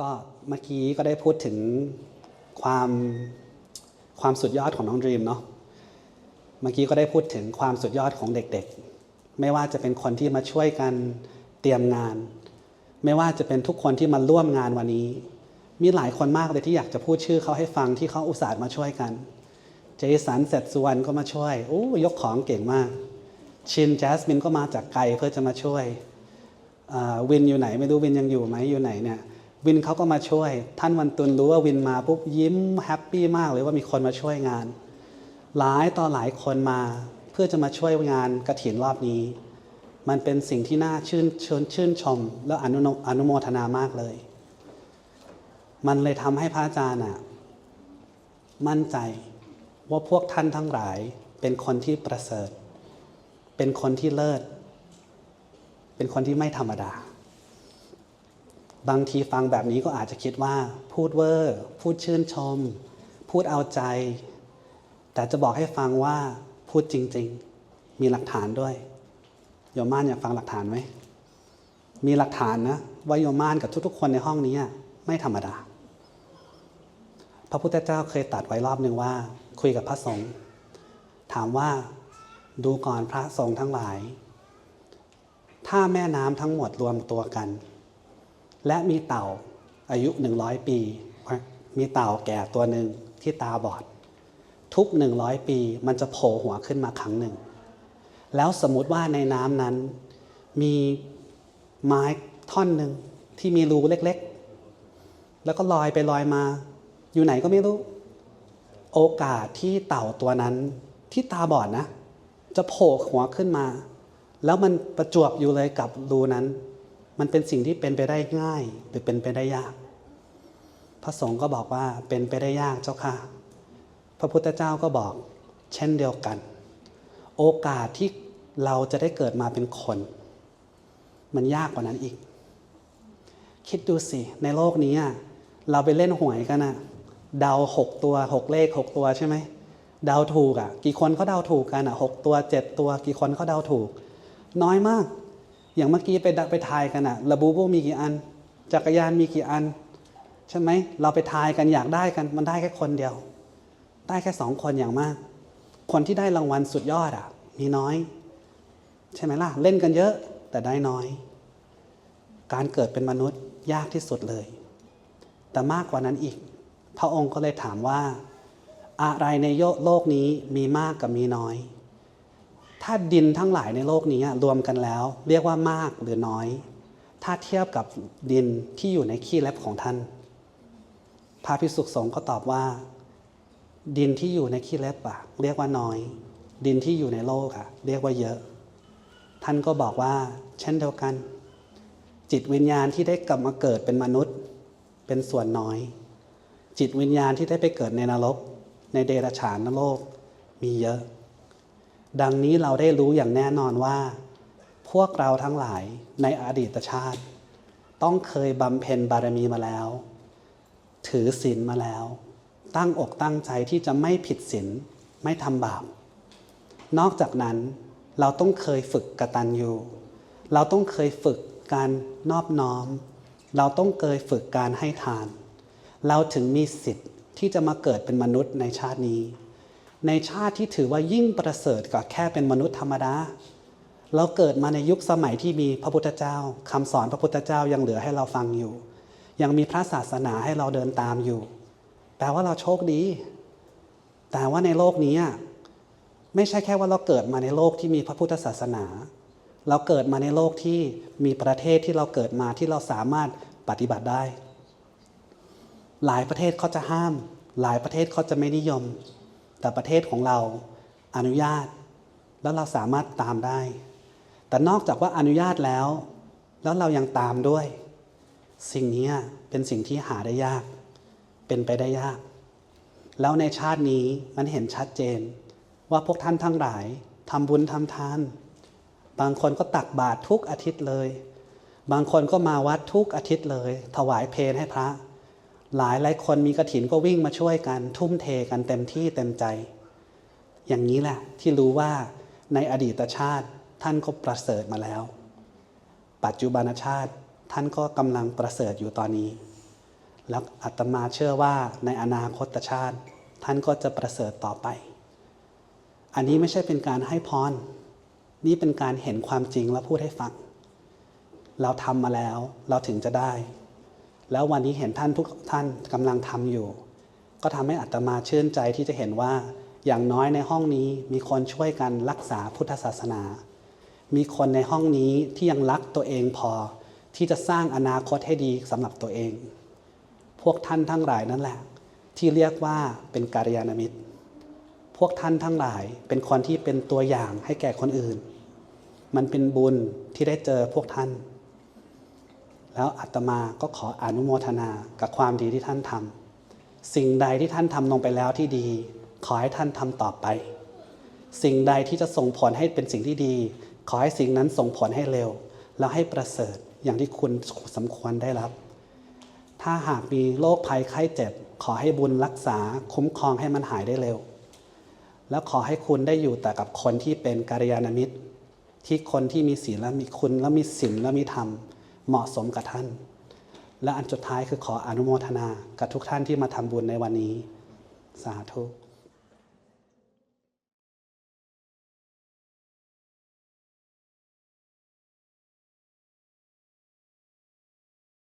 ก็เมื่อกี้ก็ได้พูดถึงความความสุดยอดของน้องดรีมเนาะ เมื่อกี้ก็ได้พูดถึงความสุดยอดของเด็กๆ ไม่ว่าจะเป็นคนที่มาช่วยกันเตรียมงาน ไม่ว่าจะเป็นทุกคนที่มาร่วมงานวันนี้ มีหลายคนมากเลยที่อยากจะพูดชื่อเขาให้ฟังที่เขาอุตส่าห์มาช่วยกัน เจสันเสร็จสุวรรณก็มาช่วยโอ้ยกของเก่งมาก ชินแจสมินก็มาจากไกลเพื่อจะมาช่วยอ่าวินอยู่ไหนไม่รู้วินยังอยู่ไหมอยู่ไหนเนี่ย วินเขาก็มาช่วย ท่านวันตุนรู้ว่าวินมาปุ๊บยิ้มแฮปปี้มากเลยว่ามีคนมาช่วยงาน หลายต่อหลายคนมาเพื่อจะมาช่วยงานกระถินรอบนี้ มันเป็นสิ่งที่น่าชื่นชนชื่นชม และอนุโนอนุโมทนามากเลย มันเลยทำให้พระอาจารย์อะมั่นใจว่าพวกท่านทั้งหลายเป็นคนที่ประเสริฐ เป็นคนที่เลิศ เป็นคนที่ไม่ธรรมดา บางทีฟังแบบนี้ก็อาจจะคิดว่า พูดเวอร์พูดชื่นชม พูดเอาใจ แต่จะบอกให้ฟังว่าพูดจริง ๆ มีหลักฐานด้วยโยมม่านอยากฟังหลักฐานไหมมีหลักฐานนะว่าโยมม่านกับทุกๆ คนในห้องนี้ไม่ธรรมดา พระพุทธเจ้าเคยตัดไว้รอบหนึ่งว่า คุยกับพระสงฆ์ถามว่าดูก่อนพระสงฆ์ทั้งหลาย ถ้าแม่น้ำทั้งหมดรวมตัวกัน และมีเต่าอายุหนึ่งร้อยปี มีเต่าแก่ตัวหนึ่งที่ตาบอด ทุกหนึ่งร้อยปีมันจะโผล่หัวขึ้นมาครั้งหนึ่ง แล้วสมมุติว่าในน้ำนั้น มีไม้ท่อนหนึ่งที่มีรูเล็กๆ แล้วก็ลอยไปลอยมา อยู่ไหนก็ไม่รู้ โอกาสที่เต่าตัวนั้นที่ตาบอดนะ จะโผล่หัวขึ้นมา แล้วมันประจวบอยู่เลยกับรูนั้น มันเป็นสิ่งที่เป็นไปได้ง่ายหรือเป็นไปได้ยาก พระสงฆ์ก็บอกว่าเป็นไปได้ยากเจ้าค่ะ พระพุทธเจ้าก็บอก เช่นเดียวกัน โอกาสที่เราจะได้เกิดมาเป็นคน มันยากกว่านั้นอีก คิดดูสิในโลกนี้เราไปเล่นหวยกันอะเดาหกตัวหกเลขหกตัวใช่ไหมเดาถูกอะกี่คนเขาเดาถูกกันอะหกตัวเจ็ดตัว กี่คนเขาเดาถูก น้อยมาก อย่างเมื่อกี้ไปดไปทายกันอะระบูบูมีกี่อัน จักรยานมีกี่อัน ใช่ไหมเราไปทายกันอยากได้กัน มันได้แค่คนเดียว ได้แค่สองคนอย่างมาก คนที่ได้รางวัลสุดยอดอะมีน้อย ใช่ไหมล่ะ เล่นกันเยอะแต่ได้น้อย การเกิดเป็นมนุษย์ยากที่สุดเลย แต่มากกว่านั้นอีก พระองค์ก็เลยถามว่า อะไรในโลกนี้มีมากกับมีน้อย ถ้าดินทั้งหลายในโลกนี้รวมกันแล้ว เรียกว่ามากหรือน้อย ถ้าเทียบกับดินที่อยู่ในขี้เล็บของท่าน พระพิสุขสงฆ์ก็ตอบว่า ดินที่อยู่ในขี้เล็บอะเรียกว่าน้อย ดินที่อยู่ในโลกอะเรียกว่าเยอะ ท่านก็บอกว่า เช่นเดียวกัน จิตวิญญาณที่ได้กลับมาเกิดเป็นมนุษย์ เป็นส่วนน้อย จิตวิญญาณที่ได้ไปเกิดในนรก ในเดรัจฉานนโลกมีเยอะ ดังนี้เราได้รู้อย่างแน่นอนว่า พวกเราทั้งหลายในอดีตชาติ ต้องเคยบำเพ็ญบารมีมาแล้ว ถือศีลมาแล้ว ตั้งอกตั้งใจที่จะไม่ผิดศีลไม่ทำบาปนอกจากนั้นเราต้องเคยฝึกกตัญญูเราต้องเคยฝึกการนอบน้อม เราต้องเคยฝึกการให้ทาน เราถึงมีสิทธิ์ที่จะมาเกิดเป็นมนุษย์ในชาตินี้ ในชาติที่ถือว่ายิ่งประเสริฐกว่าแค่เป็นมนุษย์ธรรมดา เราเกิดมาในยุคสมัยที่มีพระพุทธเจ้าคำสอนพระพุทธเจ้ายังเหลือให้เราฟังอยู่ ยังมีพระศาสนาให้เราเดินตามอยู่ แปลว่าเราโชคดี แต่ว่าในโลกนี้ไม่ใช่แค่ว่าเราเกิดมาในโลกที่มีพระพุทธศาสนา เราเกิดมาในโลกที่มีประเทศที่เราเกิดมาที่เราสามารถปฏิบัติได้ หลายประเทศเขาจะห้าม หลายประเทศเขาจะไม่นิยม แต่ประเทศของเราอนุญาต แล้วเราสามารถตามได้ แต่นอกจากว่าอนุญาตแล้ว แล้วเรายังตามด้วย สิ่งนี้เป็นสิ่งที่หาได้ยาก เป็นไปได้ยาก แล้วในชาตินี้มันเห็นชัดเจน ว่าพวกท่านทั้งหลายทำบุญทำทาน บางคนก็ตักบาตรทุกอาทิตย์เลย บางคนก็มาวัดทุกอาทิตย์เลย ถวายเพลให้พระ หลายหลายคนมีกระถินก็วิ่งมาช่วยกัน ทุ่มเทกันเต็มที่เต็มใจ อย่างนี้แหละที่รู้ว่าในอดีตชาติท่านก็ประเสริฐมาแล้ว ปัจจุบันชาติท่านก็กำลังประเสริฐอยู่ตอนนี้ แล้วอาตมาเชื่อว่าในอนาคตชาติ ท่านก็จะประเสริฐต่อไป อันนี้ไม่ใช่เป็นการให้พร นี่เป็นการเห็นความจริงแล้วพูดให้ฟัง เราทำมาแล้วเราถึงจะได้ แล้ววันนี้เห็นท่านทุกท่านกำลังทำอยู่ ก็ทำให้อัตมาชื่นใจที่จะเห็นว่าอย่างน้อยในห้องนี้มีคนช่วยกันรักษาพุทธศาสนา มีคนในห้องนี้ที่ยังรักตัวเองพอ ที่จะสร้างอนาคตให้ดีสำหรับตัวเอง พวกท่านทั้งหลายนั่นแหละ ที่เรียกว่าเป็นกาลยานมิตร พวกท่านทั้งหลายเป็นคนที่เป็นตัวอย่างให้แก่คนอื่น มันเป็นบุญที่ได้เจอพวกท่าน แล้วอาตมาก็ขออนุโมทนากับความดีที่ท่านทำสิ่งใดที่ท่านทำลงไปแล้วที่ดี ขอให้ท่านทำต่อไป สิ่งใดที่จะส่งผลให้เป็นสิ่งที่ดี ขอให้สิ่งนั้นส่งผลให้เร็ว แล้วให้ประเสริฐอย่างที่คุณสมควรได้รับ ถ้าหากมีโรคภัยไข้เจ็บ ขอให้บุญรักษาคุ้มครองให้มันหายได้เร็ว แล้วขอให้คุณได้อยู่แต่กับคนที่เป็นกัลยาณมิตร ที่คนที่มีศีลและมีคุณและมีศีลและมีธรรม เหมาะสมกับท่าน และอันสุดท้ายคือขออนุโมทนา กับทุกท่านที่มาทำบุญในวันนี้ สาธุ